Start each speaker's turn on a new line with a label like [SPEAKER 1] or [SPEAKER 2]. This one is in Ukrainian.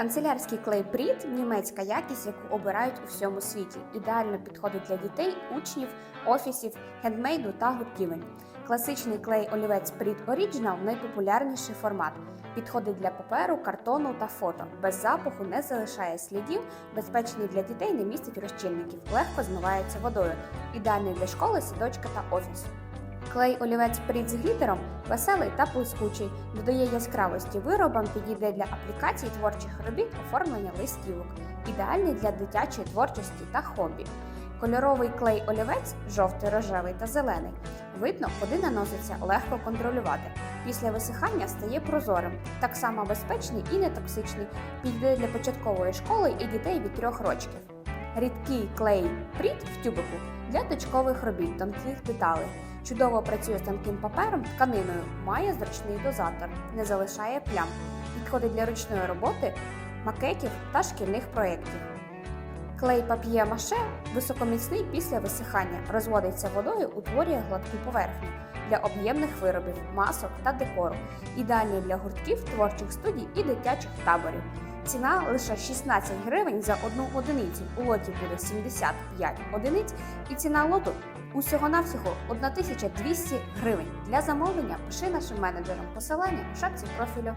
[SPEAKER 1] Канцелярський клей Пріт німецька якість, яку обирають у всьому світі. Ідеально підходить для дітей, учнів, офісів, хендмейду та гуртівень. Класичний клей олівець Пріт Оріджинал найпопулярніший формат. Підходить для паперу, картону та фото. Без запаху не залишає слідів, безпечний для дітей, не містить розчинників, легко змивається водою. Ідеальний для школи, садочка та офісу. Клей олівець Пріт з глітером веселий та блискучий, додає яскравості виробам, підійде для аплікацій творчих робіт, оформлення листівок, ідеальний для дитячої творчості та хобі. Кольоровий клей олівець жовтий, рожевий та зелений. Видно, куди наноситься, легко контролювати. Після висихання стає прозорим, так само безпечний і нетоксичний, підійде для початкової школи і дітей від трьох років. Рідкий клей Пріт в тюбику для точкових робіт, тонких деталей. Чудово працює з тонким папером, тканиною, має зручний дозатор, не залишає плям. Підходить для ручної роботи, макетів та шкільних проєктів. Клей пап'є маше високоміцний після висихання, розводиться водою, утворює гладку поверхню для об'ємних виробів, масок та декору. Ідеальний для гуртків, творчих студій і дитячих таборів. Ціна лише 16 гривень за одну одиницю. У лоті буде 75 одиниць, і ціна лоту усього-навсього 1200 гривень. Для замовлення пиши нашим менеджерам посилання у шапці профілю.